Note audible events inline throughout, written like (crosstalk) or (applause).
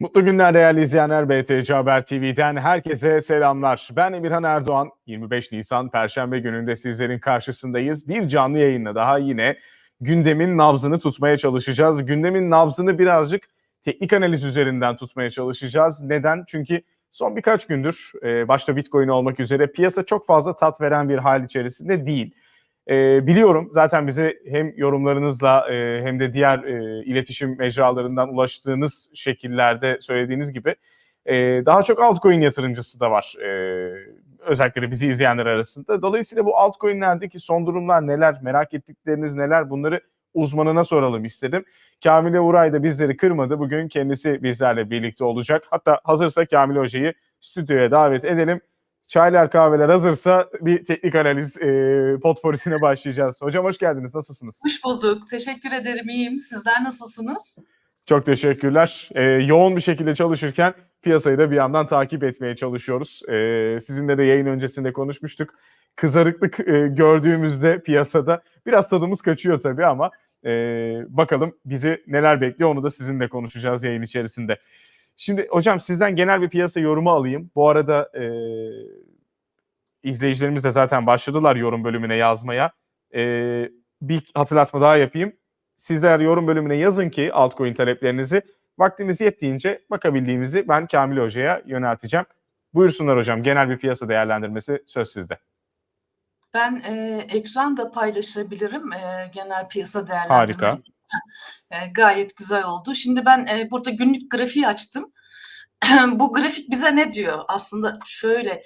Mutlu günler değerli izleyenler. BTC Haber TV'den herkese selamlar. Ben Emirhan Erdoğan. 25 Nisan Perşembe gününde sizlerin karşısındayız. Bir canlı yayınla daha yine gündemin nabzını tutmaya çalışacağız. Gündemin nabzını birazcık teknik analiz üzerinden tutmaya çalışacağız. Neden? Çünkü son birkaç gündür e, başta Bitcoin olmak üzere piyasa çok fazla tat veren bir hal içerisinde değil. E, biliyorum zaten bize hem yorumlarınızla e, hem de diğer e, iletişim mecralarından ulaştığınız şekillerde söylediğiniz gibi e, daha çok altcoin yatırımcısı da var. E, özellikle bizi izleyenler arasında. Dolayısıyla bu altcoin'lerdeki son durumlar neler, merak ettikleriniz neler bunları uzmanına soralım istedim. Kamile Uray da bizleri kırmadı. Bugün kendisi bizlerle birlikte olacak. Hatta hazırsa Kamil Hoca'yı stüdyoya davet edelim. Çaylar kahveler hazırsa bir teknik analiz e, potporisine başlayacağız. Hocam hoş geldiniz. Nasılsınız? Hoş bulduk. Teşekkür ederim. İyiyim. Sizler nasılsınız? Çok teşekkürler. E, yoğun bir şekilde çalışırken piyasayı da bir yandan takip etmeye çalışıyoruz. E, sizinle de yayın öncesinde konuşmuştuk. Kızarıklık e, gördüğümüzde piyasada biraz tadımız kaçıyor tabii ama e, bakalım bizi neler bekliyor onu da sizinle konuşacağız yayın içerisinde. Şimdi hocam sizden genel bir piyasa yorumu alayım. Bu arada e, izleyicilerimiz de zaten başladılar yorum bölümüne yazmaya. E, bir hatırlatma daha yapayım. Sizler yorum bölümüne yazın ki altcoin taleplerinizi vaktimiz yettiğince bakabildiğimizi ben Kamil Hoca'ya yönelteceğim. Buyursunlar hocam genel bir piyasa değerlendirmesi söz sizde. Ben e, ekran da paylaşabilirim. E, genel piyasa değerlendirmesi. E, gayet güzel oldu. Şimdi ben e, burada günlük grafiği açtım. (clears throat) Bu grafik bize ne diyor? Aslında şöyle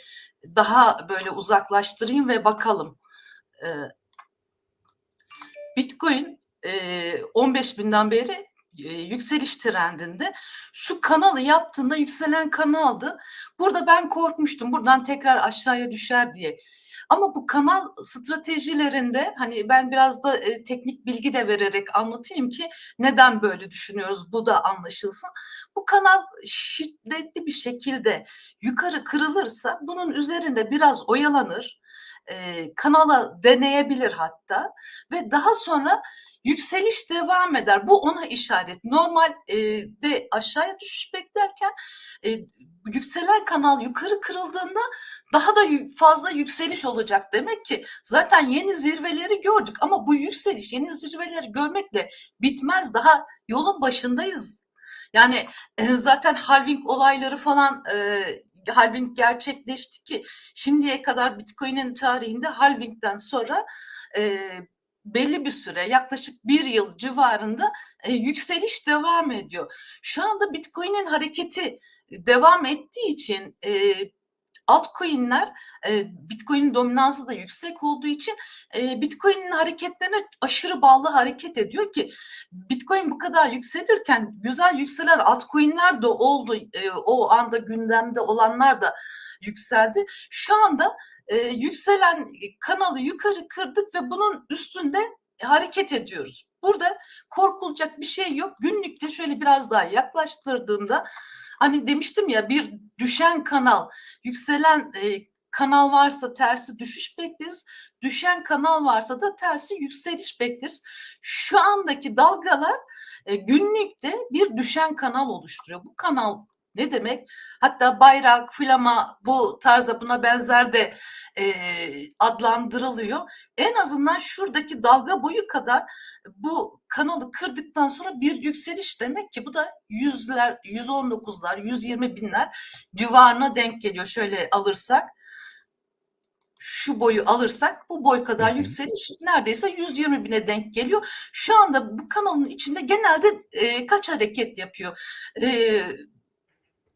daha böyle uzaklaştırayım ve bakalım. E, Bitcoin e, 15 binden beri e, yükseliş trendinde. Şu kanalı yaptığında yükselen kanaldı. Burada ben korkmuştum. Buradan tekrar aşağıya düşer diye. Ama bu kanal stratejilerinde hani ben biraz da e, teknik bilgi de vererek anlatayım ki neden böyle düşünüyoruz bu da anlaşılsın. Bu kanal şiddetli bir şekilde yukarı kırılırsa bunun üzerinde biraz oyalanır. E, kanala deneyebilir hatta ve daha sonra yükseliş devam eder. Bu ona işaret. Normalde e, aşağıya düşüş beklerken e, yükselen kanal yukarı kırıldığında daha da fazla yükseliş olacak demek ki zaten yeni zirveleri gördük ama bu yükseliş yeni zirveleri görmekle bitmez daha yolun başındayız. Yani zaten halving olayları falan halving gerçekleşti ki şimdiye kadar Bitcoin'in tarihinde halvingden sonra e, belli bir süre yaklaşık bir yıl civarında e, yükseliş devam ediyor. Şu anda Bitcoin'in hareketi devam ettiği için e, altcoin'ler e, Bitcoin'in dominansı da yüksek olduğu için e, Bitcoin'in hareketlerine aşırı bağlı hareket ediyor ki Bitcoin bu kadar yükselirken güzel yükselen altcoin'ler de oldu. E, o anda gündemde olanlar da yükseldi. Şu anda e, yükselen kanalı yukarı kırdık ve bunun üstünde hareket ediyoruz. Burada korkulacak bir şey yok. Günlükte şöyle biraz daha yaklaştırdığımda hani demiştim ya bir düşen kanal, yükselen e, kanal varsa tersi düşüş bekleriz. Düşen kanal varsa da tersi yükseliş bekleriz. Şu andaki dalgalar e, günlükte bir düşen kanal oluşturuyor. Bu kanal ne demek? Hatta bayrak, flama bu tarza buna benzer de e, adlandırılıyor. En azından şuradaki dalga boyu kadar bu kanalı kırdıktan sonra bir yükseliş demek ki bu da yüzler, 119'lar, 120 binler civarına denk geliyor şöyle alırsak şu boyu alırsak bu boy kadar yükseliş neredeyse 120 bine denk geliyor. Şu anda bu kanalın içinde genelde e, kaç hareket yapıyor? E,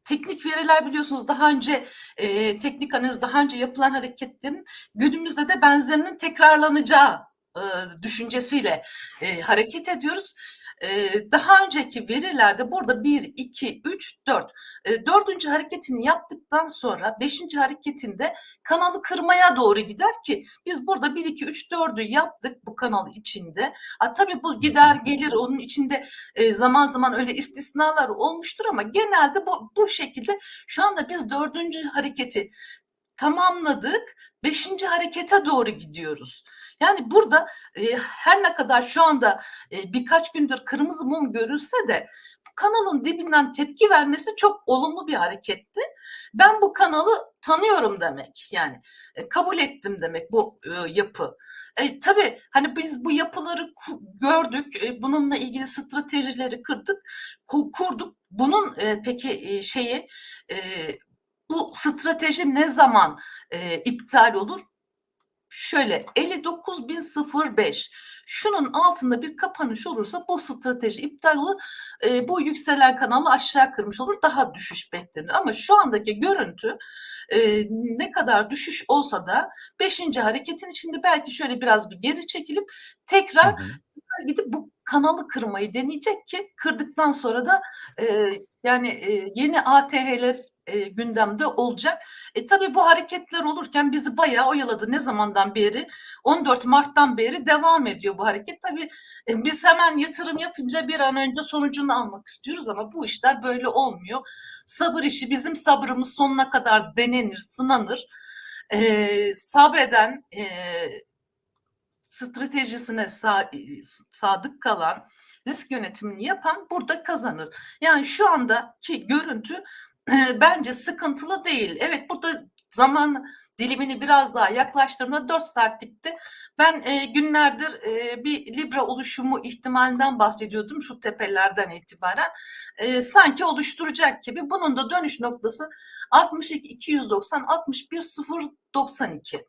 teknik veriler biliyorsunuz daha önce e, teknik analiz daha önce yapılan hareketlerin günümüzde de benzerinin tekrarlanacağı e, düşüncesiyle e, hareket ediyoruz. E, daha önceki verilerde burada 1, 2, 3, 4 e, dördüncü hareketini yaptıktan sonra beşinci hareketinde kanalı kırmaya doğru gider ki biz burada 1, 2, 3, 4'ü yaptık bu kanal içinde. Ha, tabii bu gider gelir onun içinde e, zaman zaman öyle istisnalar olmuştur ama genelde bu, bu şekilde şu anda biz dördüncü hareketi tamamladık. Beşinci harekete doğru gidiyoruz. Yani burada e, her ne kadar şu anda e, birkaç gündür kırmızı mum görülse de kanalın dibinden tepki vermesi çok olumlu bir hareketti. Ben bu kanalı tanıyorum demek yani e, kabul ettim demek bu e, yapı. E, tabii hani biz bu yapıları gördük, e, bununla ilgili stratejileri kırdık, ku- kurduk. Bunun e, peki e, şeyi e, bu strateji ne zaman e, iptal olur? Şöyle 59.005 şunun altında bir kapanış olursa bu strateji iptal olur. E, bu yükselen kanalı aşağı kırmış olur. Daha düşüş beklenir. Ama şu andaki görüntü e, ne kadar düşüş olsa da 5. hareketin içinde belki şöyle biraz bir geri çekilip tekrar Hı hı. gidip bu kanalı kırmayı deneyecek ki kırdıktan sonra da e, yani e, yeni ATH'ler e, gündemde olacak. E tabii bu hareketler olurken bizi bayağı oyaladı. Ne zamandan beri? 14 Mart'tan beri devam ediyor bu hareket. Tabii e, biz hemen yatırım yapınca bir an önce sonucunu almak istiyoruz ama bu işler böyle olmuyor. Sabır işi bizim sabrımız sonuna kadar denenir, sınanır. E, sabreden, e, stratejisine sa- sadık kalan, risk yönetimini yapan burada kazanır. Yani şu andaki görüntü e, bence sıkıntılı değil. Evet burada zaman dilimini biraz daha yaklaştırma 4 saatlikti. Ben e, günlerdir e, bir Libra oluşumu ihtimalinden bahsediyordum şu tepelerden itibaren. E, sanki oluşturacak gibi. Bunun da dönüş noktası 62 290 61 0 92.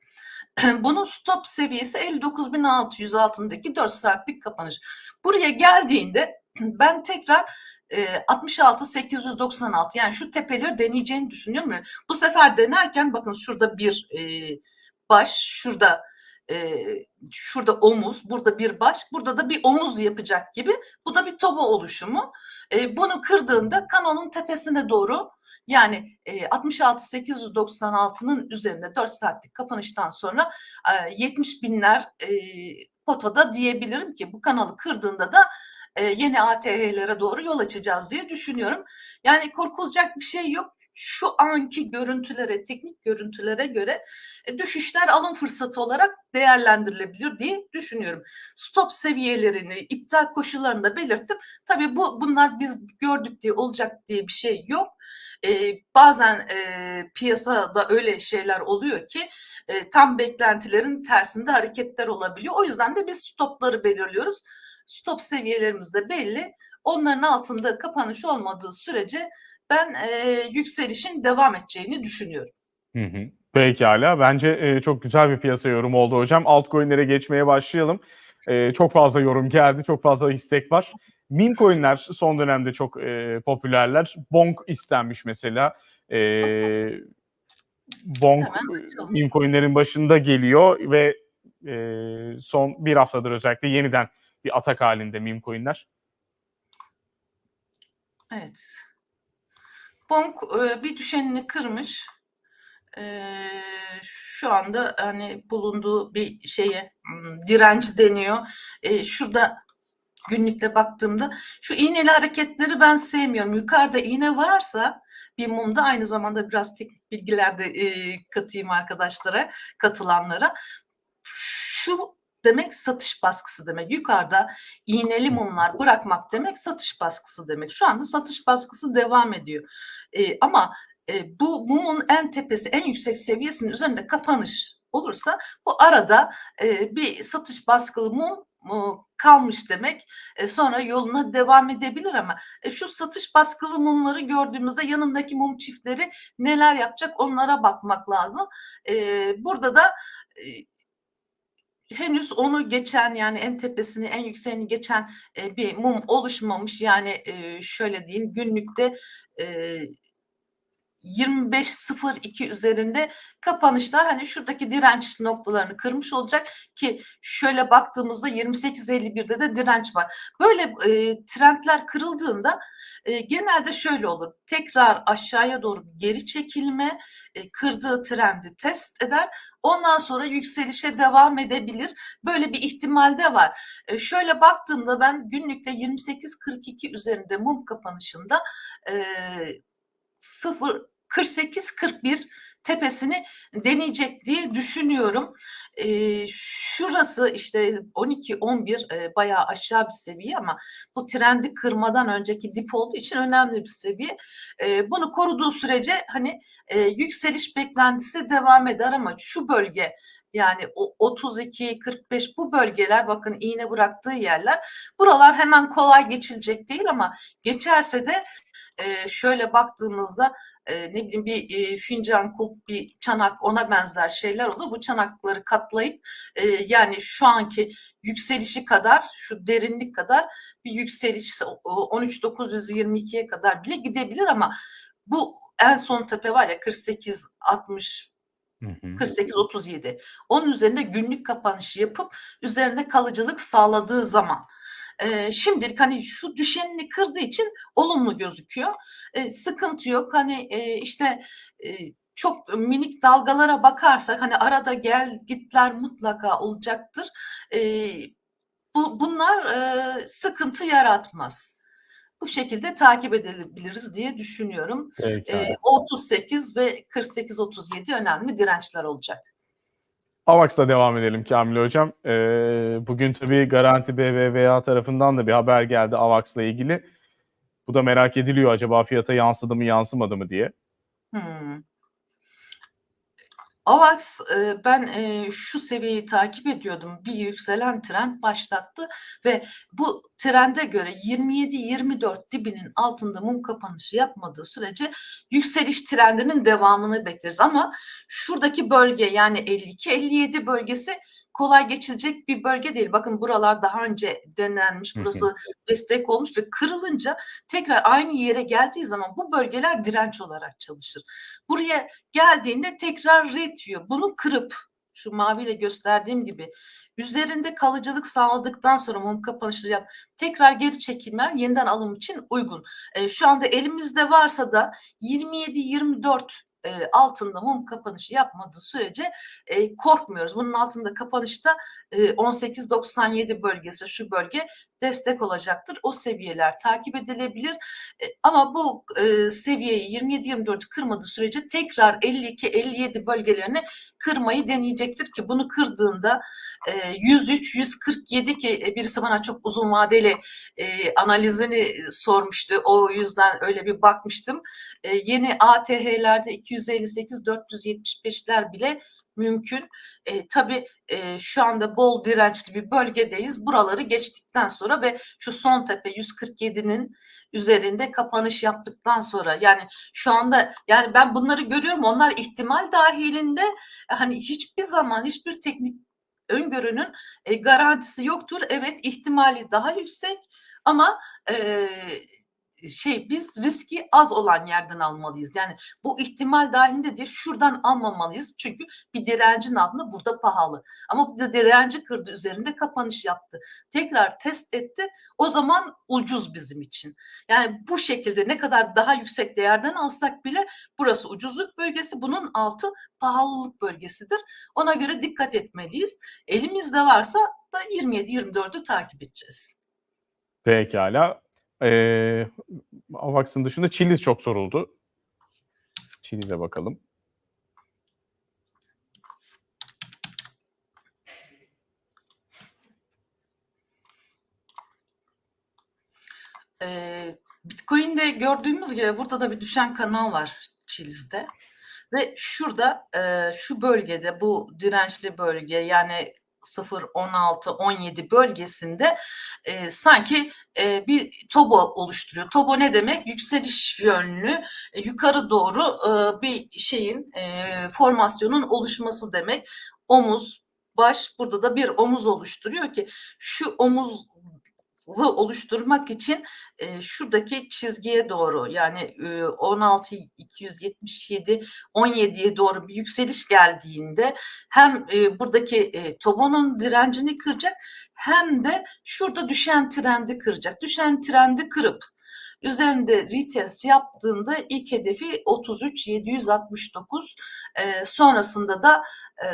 Bunun stop seviyesi 59.600 altındaki 4 saatlik kapanış. Buraya geldiğinde (clears throat) ben tekrar e, 66.896 yani şu tepeleri deneyeceğini düşünüyorum. ya. Bu sefer denerken bakın şurada bir e, baş, şurada e, şurada omuz, burada bir baş, burada da bir omuz yapacak gibi. Bu da bir toba oluşumu. E, bunu kırdığında kanalın tepesine doğru yani e, 66.896'nın üzerinde 4 saatlik kapanıştan sonra e, 70 binler e, potada diyebilirim ki bu kanalı kırdığında da e, yeni ATH'lere doğru yol açacağız diye düşünüyorum. Yani korkulacak bir şey yok. Şu anki görüntülere, teknik görüntülere göre e, düşüşler alım fırsatı olarak değerlendirilebilir diye düşünüyorum. Stop seviyelerini, iptal koşullarını da belirttim. Tabii bu bunlar biz gördük diye olacak diye bir şey yok. E, bazen e, piyasada öyle şeyler oluyor ki e, tam beklentilerin tersinde hareketler olabiliyor. O yüzden de biz stopları belirliyoruz. Stop seviyelerimiz de belli. Onların altında kapanış olmadığı sürece ben e, yükselişin devam edeceğini düşünüyorum. Hı hı. Pekala. Bence e, çok güzel bir piyasa yorumu oldu hocam. Altcoin'lere geçmeye başlayalım. E, çok fazla yorum geldi, çok fazla istek var. Meme coin'ler son dönemde çok e, popülerler. Bonk istenmiş mesela. E, Bonk meme coin'lerin başında geliyor ve e, son bir haftadır özellikle yeniden bir atak halinde meme coin'ler. Evet. Bonk e, bir düşenini kırmış. E, şu anda hani bulunduğu bir şeye hmm, direnç deniyor. E, şurada günlükte baktığımda şu iğneli hareketleri ben sevmiyorum. Yukarıda iğne varsa bir mumda aynı zamanda biraz teknik bilgiler de e, katayım arkadaşlara, katılanlara. Şu demek satış baskısı demek. Yukarıda iğneli mumlar bırakmak demek satış baskısı demek. Şu anda satış baskısı devam ediyor. E, ama e, bu mumun en tepesi, en yüksek seviyesinin üzerinde kapanış olursa bu arada e, bir satış baskılı mum mu kalmış demek. E, sonra yoluna devam edebilir ama e, şu satış baskılı mumları gördüğümüzde yanındaki mum çiftleri neler yapacak onlara bakmak lazım. E, burada da e, henüz onu geçen yani en tepesini en yükseğini geçen e, bir mum oluşmamış. Yani e, şöyle diyeyim günlükte e, 25.02 üzerinde kapanışlar hani şuradaki direnç noktalarını kırmış olacak ki şöyle baktığımızda 28.51'de de direnç var. Böyle e, trendler kırıldığında e, genelde şöyle olur. Tekrar aşağıya doğru geri çekilme, e, kırdığı trendi test eder. Ondan sonra yükselişe devam edebilir. Böyle bir ihtimal de var. E, şöyle baktığımda ben günlükte 28.42 üzerinde mum kapanışında e, 0 48-41 tepesini deneyecek diye düşünüyorum. Ee, şurası işte 12-11 e, bayağı aşağı bir seviye ama bu trendi kırmadan önceki dip olduğu için önemli bir seviye. Ee, bunu koruduğu sürece hani e, yükseliş beklentisi devam eder ama şu bölge yani o 32-45 bu bölgeler bakın iğne bıraktığı yerler buralar hemen kolay geçilecek değil ama geçerse de e, şöyle baktığımızda e, ne bileyim bir e, fincan, kulp, bir çanak ona benzer şeyler olur. Bu çanakları katlayıp e, yani şu anki yükselişi kadar şu derinlik kadar bir yükseliş o- 13.922'ye kadar bile gidebilir ama bu en son tepe var ya 48 60 Hı hı. 48-37. Onun üzerinde günlük kapanışı yapıp üzerine kalıcılık sağladığı zaman. Ee, şimdilik hani şu düşenini kırdığı için olumlu gözüküyor. Ee, sıkıntı yok. Hani e, işte e, çok minik dalgalara bakarsak hani arada gel gitler mutlaka olacaktır. Ee, bu bunlar e, sıkıntı yaratmaz. Bu şekilde takip edebiliriz diye düşünüyorum. Pekala. E, 38 ve 48-37 önemli dirençler olacak. AVAX'la devam edelim Kamil Hocam. Ee, bugün tabii Garanti BBVA tarafından da bir haber geldi AVAX'la ilgili. Bu da merak ediliyor acaba fiyata yansıdı mı yansımadı mı diye. Hmm. AVAX e, ben e, şu seviyeyi takip ediyordum. Bir yükselen trend başlattı ve bu trende göre 27-24 dibinin altında mum kapanışı yapmadığı sürece yükseliş trendinin devamını bekleriz. Ama şuradaki bölge yani 52-57 bölgesi kolay geçilecek bir bölge değil. Bakın buralar daha önce denenmiş. Hı hı. Burası destek olmuş ve kırılınca tekrar aynı yere geldiği zaman bu bölgeler direnç olarak çalışır. Buraya geldiğinde tekrar ret yiyor. Bunu kırıp şu maviyle gösterdiğim gibi üzerinde kalıcılık sağladıktan sonra mum kapanışları yap. Tekrar geri çekilmeler yeniden alım için uygun. E, şu anda elimizde varsa da 27-24 e, altında mum kapanışı yapmadığı sürece e, korkmuyoruz. Bunun altında kapanışta e, 18-97 bölgesi şu bölge destek olacaktır. O seviyeler takip edilebilir. E, ama bu e, seviyeyi 27-24'ü kırmadığı sürece tekrar 52-57 bölgelerini kırmayı deneyecektir ki bunu kırdığında e, 103-147 ki e, birisi bana çok uzun vadeli analizini sormuştu. O yüzden öyle bir bakmıştım. Yeni ATH'lerde 258-475'ler bile mümkün. E, tabii e, şu anda bol dirençli bir bölgedeyiz. Buraları geçtikten sonra ve şu son tepe 147'nin üzerinde kapanış yaptıktan sonra yani şu anda yani ben bunları görüyorum onlar ihtimal dahilinde hani hiçbir zaman hiçbir teknik öngörünün e, garantisi yoktur. Evet ihtimali daha yüksek ama e, şey biz riski az olan yerden almalıyız. Yani bu ihtimal dahilinde diye şuradan almamalıyız. Çünkü bir direncin altında burada pahalı. Ama bu direnci kırdı üzerinde kapanış yaptı. Tekrar test etti. O zaman ucuz bizim için. Yani bu şekilde ne kadar daha yüksek değerden alsak bile burası ucuzluk bölgesi. Bunun altı pahalılık bölgesidir. Ona göre dikkat etmeliyiz. Elimizde varsa da 27-24'ü takip edeceğiz. Pekala. Ee, AVAX'ın dışında Chiliz çok soruldu. Chiliz'e bakalım. Bitcoin'de gördüğümüz gibi burada da bir düşen kanal var Chiliz'de. Ve şurada şu bölgede bu dirençli bölge yani 0, 16, 17 bölgesinde e, sanki e, bir tobo oluşturuyor. Tobo ne demek? Yükseliş yönlü e, yukarı doğru e, bir şeyin e, formasyonun oluşması demek. Omuz, baş burada da bir omuz oluşturuyor ki şu omuz oluşturmak için e, şuradaki çizgiye doğru yani e, 16 277 17'ye doğru bir yükseliş geldiğinde hem e, buradaki e, Tobon'un direncini kıracak hem de şurada düşen trendi kıracak. Düşen trendi kırıp üzerinde retest yaptığında ilk hedefi 33 769 e, sonrasında da e,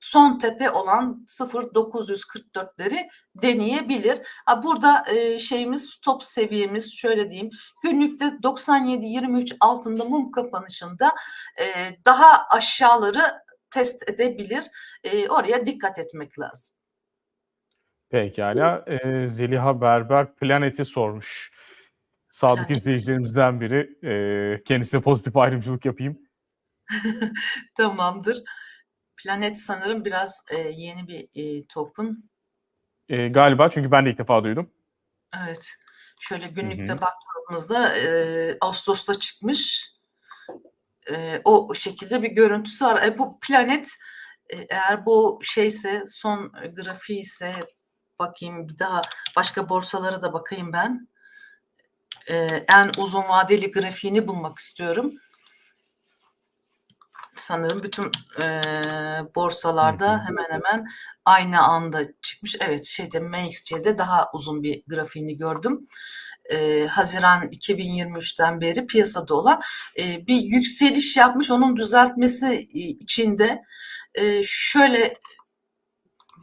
son tepe olan 0.944'leri deneyebilir. Ha burada e, şeyimiz stop seviyemiz şöyle diyeyim. Günlükte 97-23 altında mum kapanışında e, daha aşağıları test edebilir. E, oraya dikkat etmek lazım. Pekala. Ee, Zeliha Berber Planet'i sormuş. Sadık izleyicilerimizden biri. Ee, kendisine pozitif ayrımcılık yapayım. (laughs) Tamamdır. Planet sanırım biraz e, yeni bir e, token. Ee, galiba çünkü ben de ilk defa duydum. Evet. Şöyle günlükte hı. baktığımızda e, Ağustos'ta çıkmış. E, o şekilde bir görüntüsü var. E, bu planet e, eğer bu şeyse son grafiği ise bakayım bir daha başka borsalara da bakayım ben. E, en uzun vadeli grafiğini bulmak istiyorum. Sanırım bütün e, borsalarda Hı hı. hemen hemen aynı anda çıkmış. Evet şeyde MXC'de daha uzun bir grafiğini gördüm. E, Haziran 2023'ten beri piyasada olan e, bir yükseliş yapmış. Onun düzeltmesi içinde e, şöyle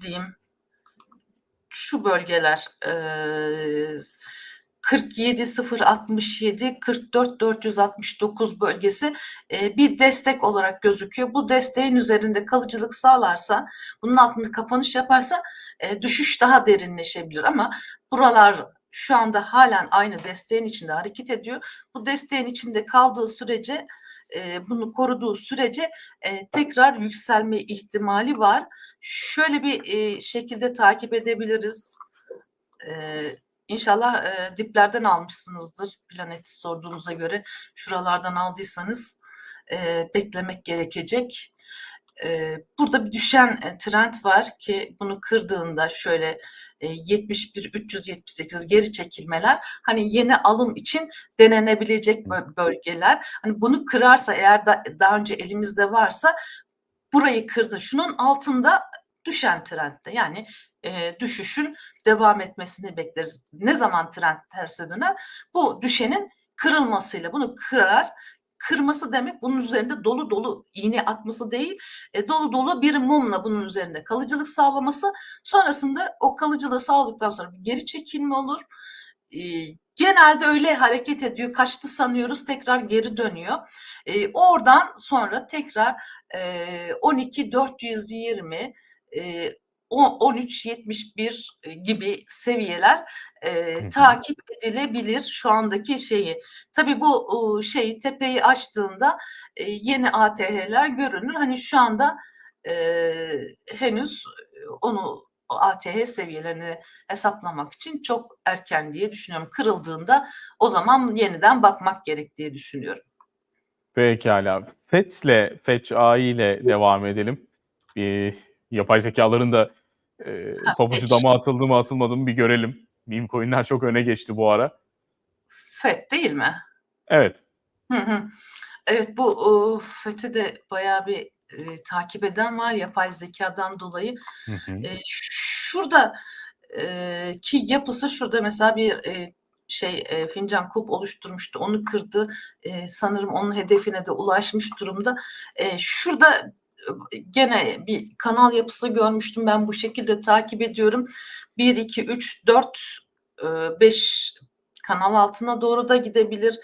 diyeyim şu bölgeler e, 47 067 44 469 bölgesi e, bir destek olarak gözüküyor. Bu desteğin üzerinde kalıcılık sağlarsa, bunun altında kapanış yaparsa e, düşüş daha derinleşebilir ama buralar şu anda halen aynı desteğin içinde hareket ediyor. Bu desteğin içinde kaldığı sürece e, bunu koruduğu sürece tekrar yükselme ihtimali var. Şöyle bir şekilde takip edebiliriz. İnşallah e, diplerden almışsınızdır planeti sorduğumuza göre. Şuralardan aldıysanız e, beklemek gerekecek. E, burada bir düşen e, trend var ki bunu kırdığında şöyle e, 71 378 geri çekilmeler hani yeni alım için denenebilecek bö- bölgeler. Hani bunu kırarsa eğer da, daha önce elimizde varsa burayı kırdı. Şunun altında düşen trendde yani e, düşüşün devam etmesini bekleriz. Ne zaman trend terse döner? Bu düşenin kırılmasıyla bunu kırar. Kırması demek bunun üzerinde dolu dolu iğne atması değil, e, dolu dolu bir mumla bunun üzerinde kalıcılık sağlaması. Sonrasında o kalıcılığı sağladıktan sonra bir geri çekilme olur. E, genelde öyle hareket ediyor. Kaçtı sanıyoruz tekrar geri dönüyor. E, oradan sonra tekrar e, 12 420 e, 13-71 gibi seviyeler e, takip edilebilir şu andaki şeyi. Tabii bu o, şeyi tepeyi açtığında e, yeni ATH'ler görünür. Hani şu anda e, henüz onu ATH seviyelerini hesaplamak için çok erken diye düşünüyorum. Kırıldığında o zaman yeniden bakmak gerek diye düşünüyorum. Pekala. FET'le, Fetch AI ile devam edelim. Bir yapay zekaların da e, Fetch. dama atıldı mı atılmadı mı bir görelim. Meme coin'ler çok öne geçti bu ara. FED değil mi? Evet. Hı hı. Evet bu FET'i de bayağı bir e, takip eden var yapay zekadan dolayı. Hı hı. E, şurada e, ki yapısı şurada mesela bir e, şey e, fincan kulp oluşturmuştu. Onu kırdı. E, sanırım onun hedefine de ulaşmış durumda. E, şurada gene bir kanal yapısı görmüştüm. Ben bu şekilde takip ediyorum. 1 2 3 4 5 kanal altına doğru da gidebilir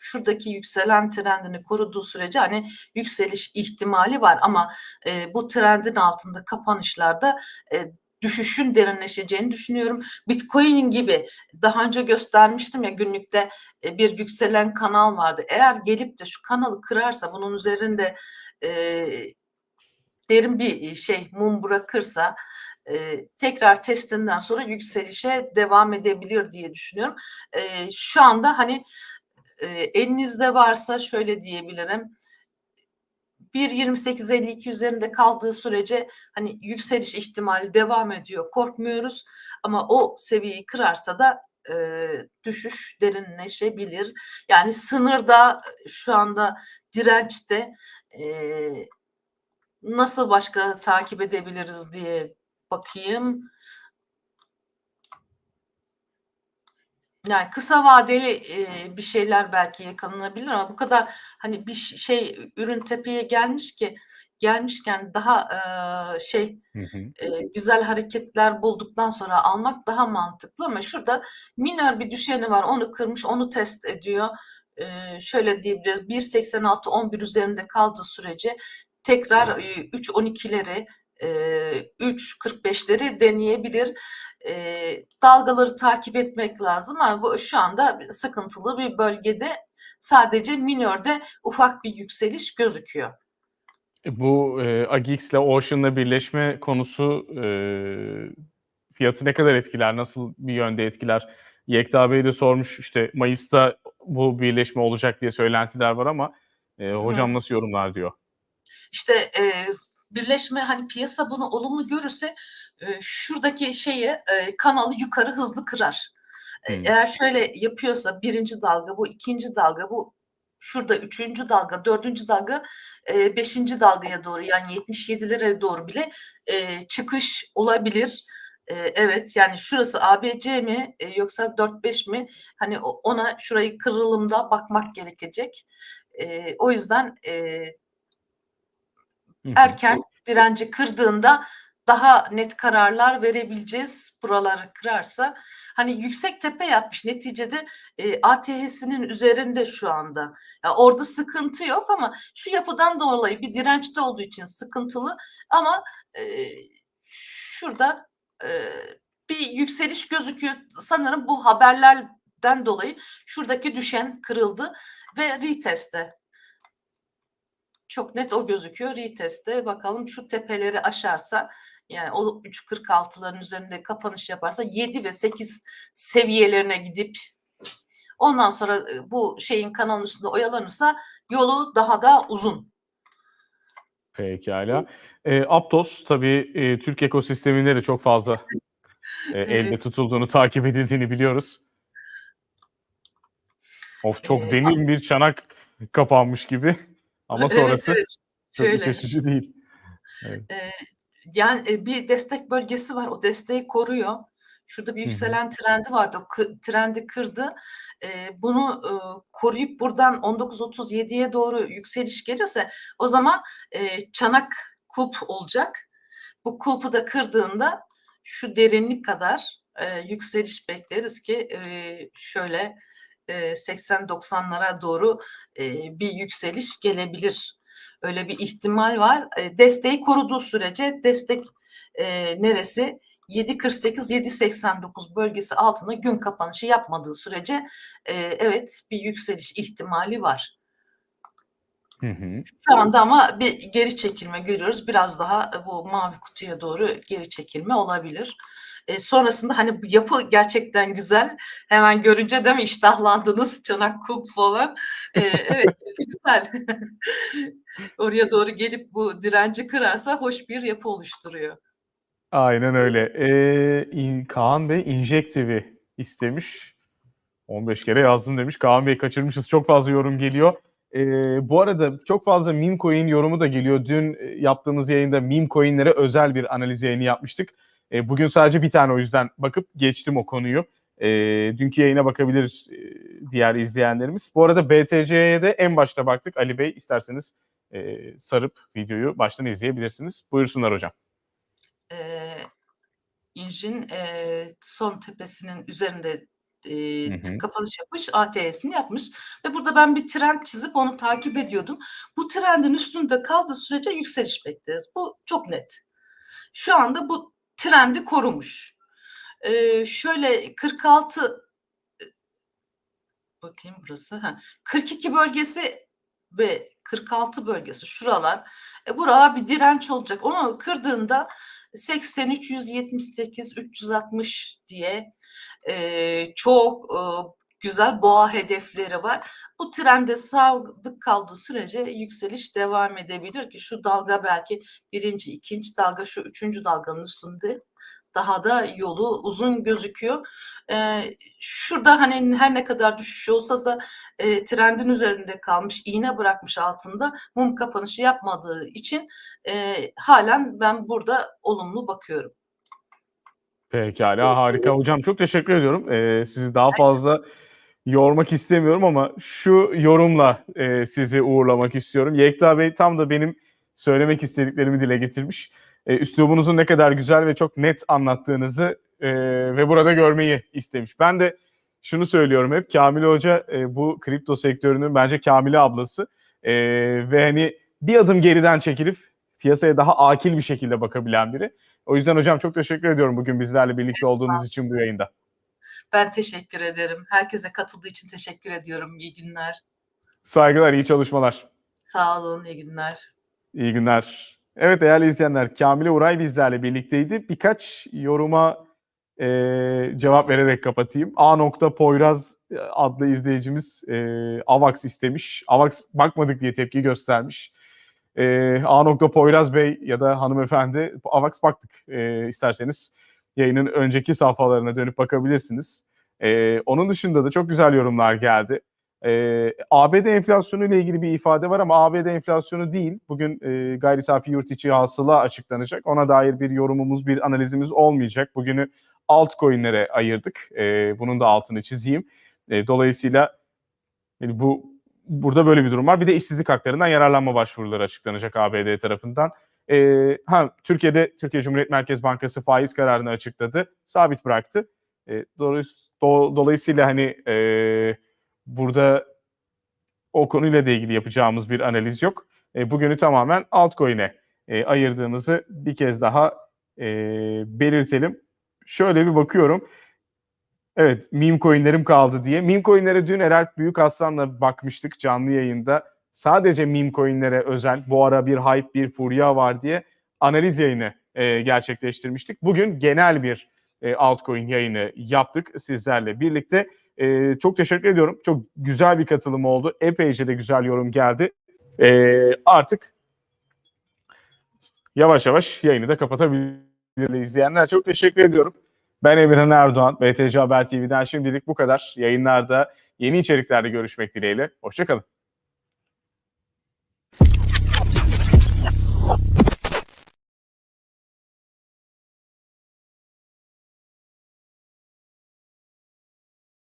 şuradaki yükselen trendini koruduğu sürece hani yükseliş ihtimali var ama e, bu trendin altında kapanışlarda e, düşüşün derinleşeceğini düşünüyorum. Bitcoin gibi daha önce göstermiştim ya günlükte e, bir yükselen kanal vardı. Eğer gelip de şu kanalı kırarsa bunun üzerinde e, derin bir şey mum bırakırsa e, tekrar testinden sonra yükselişe devam edebilir diye düşünüyorum. E, şu anda hani e, elinizde varsa şöyle diyebilirim. 1.28.52 üzerinde kaldığı sürece hani yükseliş ihtimali devam ediyor. Korkmuyoruz ama o seviyeyi kırarsa da e, düşüş derinleşebilir. Yani sınırda şu anda dirençte e, nasıl başka takip edebiliriz diye bakayım. Yani kısa vadeli e, bir şeyler belki yakalanabilir ama bu kadar hani bir şey ürün tepeye gelmiş ki gelmişken daha eee, şey Hı hı. eee, güzel hareketler bulduktan sonra almak daha mantıklı ama şurada minör bir düşeni var. Onu kırmış, onu test ediyor. Eee, şöyle diyebiliriz. 1.86 11 üzerinde kaldığı sürece tekrar eee, 3.12'leri eee, 3.45'leri deneyebilir. Eee, dalgaları takip etmek lazım ama bu şu anda sıkıntılı bir bölgede sadece minörde ufak bir yükseliş gözüküyor. E, Bu e, AGX ile Ocean'la birleşme konusu e, fiyatı ne kadar etkiler? Nasıl bir yönde etkiler? Yekta Bey de sormuş işte Mayıs'ta bu birleşme olacak diye söylentiler var ama e, hocam nasıl yorumlar diyor. İşte e, birleşme hani piyasa bunu olumlu görürse e, şuradaki şeyi e, kanalı yukarı hızlı kırar. Hmm. Eğer şöyle yapıyorsa birinci dalga bu, ikinci dalga bu, şurada üçüncü dalga, dördüncü dalga, e, beşinci dalgaya doğru yani 77'lere doğru bile e, çıkış olabilir. E, evet yani şurası ABC mi e, yoksa 4-5 mi? Hani ona şurayı kırılımda bakmak gerekecek. E, o yüzden e. erken direnci kırdığında daha net kararlar verebileceğiz. Buraları kırarsa hani yüksek tepe yapmış neticede e, ATH'sinin üzerinde şu anda. Ya orada sıkıntı yok ama şu yapıdan dolayı bir dirençte olduğu için sıkıntılı ama e, şurada e, bir yükseliş gözüküyor. Sanırım bu haberlerden dolayı şuradaki düşen kırıldı ve reteste çok net o gözüküyor. Retest'te bakalım şu tepeleri aşarsa yani o 3.46'ların üzerinde kapanış yaparsa 7 ve 8 seviyelerine gidip ondan sonra e, bu şeyin kanalın üstünde oyalanırsa yolu daha da uzun. Pekala. E, Aptos tabii e, Türk ekosisteminde de çok fazla e, (laughs) elde Evet. tutulduğunu, takip edildiğini biliyoruz. Of çok Ee, derin bir çanak kapanmış gibi ama sonrası evet, çok iç açıcı değil. Eee, yani e, bir destek bölgesi var. O desteği koruyor. Şurada bir yükselen trendi vardı. O kı- trendi kırdı. Eee, bunu e, koruyup buradan 19.37'ye doğru yükseliş gelirse o zaman e, çanak kulp olacak. Bu kulpu da kırdığında şu derinlik kadar e, yükseliş bekleriz ki e, şöyle e, 80-90'lara doğru bir yükseliş gelebilir. Öyle bir ihtimal var. Desteği koruduğu sürece destek neresi? 7.48-7.89 bölgesi altında gün kapanışı yapmadığı sürece evet bir yükseliş ihtimali var. Hı hı. Şu anda ama bir geri çekilme görüyoruz. Biraz daha bu mavi kutuya doğru geri çekilme olabilir. E, sonrasında hani bu yapı gerçekten güzel. Hemen görünce de mi iştahlandınız? Çanak kulp falan. E, evet güzel. (laughs) Oraya doğru gelip bu direnci kırarsa hoş bir yapı oluşturuyor. Aynen öyle. Ee, Kaan Bey Injective'i istemiş. 15 kere yazdım demiş. Kaan Bey kaçırmışız. Çok fazla yorum geliyor. Ee, bu arada çok fazla meme coin yorumu da geliyor. Dün e, yaptığımız yayında meme coinlere özel bir analiz yayını yapmıştık. Ee, bugün sadece bir tane o yüzden bakıp geçtim o konuyu. Ee, dünkü yayına bakabilir e, diğer izleyenlerimiz. Bu arada BTC'ye de en başta baktık. Ali Bey isterseniz e, sarıp videoyu baştan izleyebilirsiniz. Buyursunlar hocam. e, İnjin e, son tepesinin üzerinde e, Hı hı. kapanış yapmış, ATS'ini yapmış ve burada ben bir trend çizip onu takip ediyordum. Bu trendin üstünde kaldığı sürece yükseliş bekleriz. Bu çok net. Şu anda bu trendi korumuş. E, şöyle 46 e, bakayım burası. Ha, 42 bölgesi ve 46 bölgesi şuralar. E, buralar bir direnç olacak. Onu kırdığında 83 178 360 diye e, çok e, güzel boğa hedefleri var. Bu trende sadık kaldığı sürece yükseliş devam edebilir ki şu dalga belki birinci, ikinci dalga şu üçüncü dalganın üstünde daha da yolu uzun gözüküyor. E, şurada hani her ne kadar düşüş olsa da e, trendin üzerinde kalmış, iğne bırakmış altında mum kapanışı yapmadığı için e, halen ben burada olumlu bakıyorum. Pekala harika hocam çok teşekkür ediyorum. Ee, sizi daha fazla yormak istemiyorum ama şu yorumla e, sizi uğurlamak istiyorum. Yekta Bey tam da benim söylemek istediklerimi dile getirmiş. E, üslubunuzun ne kadar güzel ve çok net anlattığınızı e, ve burada görmeyi istemiş. Ben de şunu söylüyorum hep Kamil Hoca e, bu kripto sektörünün bence Kamile ablası E, ve hani bir adım geriden çekilip piyasaya daha akil bir şekilde bakabilen biri. O yüzden hocam çok teşekkür ediyorum bugün bizlerle birlikte olduğunuz için bu yayında. Ben teşekkür ederim. Herkese katıldığı için teşekkür ediyorum. İyi günler. Saygılar, iyi çalışmalar. Sağ olun, iyi günler. İyi günler. Evet değerli izleyenler, Kamile Uray bizlerle birlikteydi. Birkaç yoruma e, cevap vererek kapatayım. A. Poyraz adlı izleyicimiz e, AVAX istemiş. AVAX bakmadık diye tepki göstermiş. E, A. Poyraz Bey ya da hanımefendi AVAX baktık. E, isterseniz yayının önceki safhalarına dönüp bakabilirsiniz. E, onun dışında da çok güzel yorumlar geldi. Ee, ABD enflasyonu ile ilgili bir ifade var ama ABD enflasyonu değil. Bugün e, gayri safi yurt içi hasıla açıklanacak. Ona dair bir yorumumuz, bir analizimiz olmayacak. Bugünü altcoin'lere ayırdık. Ee, bunun da altını çizeyim. Ee, dolayısıyla yani bu burada böyle bir durum var. Bir de işsizlik haklarından yararlanma başvuruları açıklanacak ABD tarafından. Ee, ha Türkiye'de Türkiye Cumhuriyet Merkez Bankası faiz kararını açıkladı. Sabit bıraktı. Ee, dolayıs- do- dolayısıyla hani e, burada o konuyla da ilgili yapacağımız bir analiz yok. E, bugünü tamamen altcoin'e e, ayırdığımızı bir kez daha e, belirtelim. Şöyle bir bakıyorum. Evet, meme coinlerim kaldı diye. Meme coinlere dün Eralp Büyük Aslan'la bakmıştık canlı yayında. Sadece meme coinlere özel bu ara bir hype, bir furya var diye analiz yayını e, gerçekleştirmiştik. Bugün genel bir e, altcoin yayını yaptık sizlerle birlikte. Ee, çok teşekkür ediyorum. Çok güzel bir katılım oldu. Epeyce de güzel yorum geldi. Ee, artık yavaş yavaş yayını da kapatabiliriz izleyenler. Çok teşekkür ediyorum. Ben Emirhan Erdoğan. BTC Haber TV'den şimdilik bu kadar. Yayınlarda yeni içeriklerde görüşmek dileğiyle. Hoşçakalın.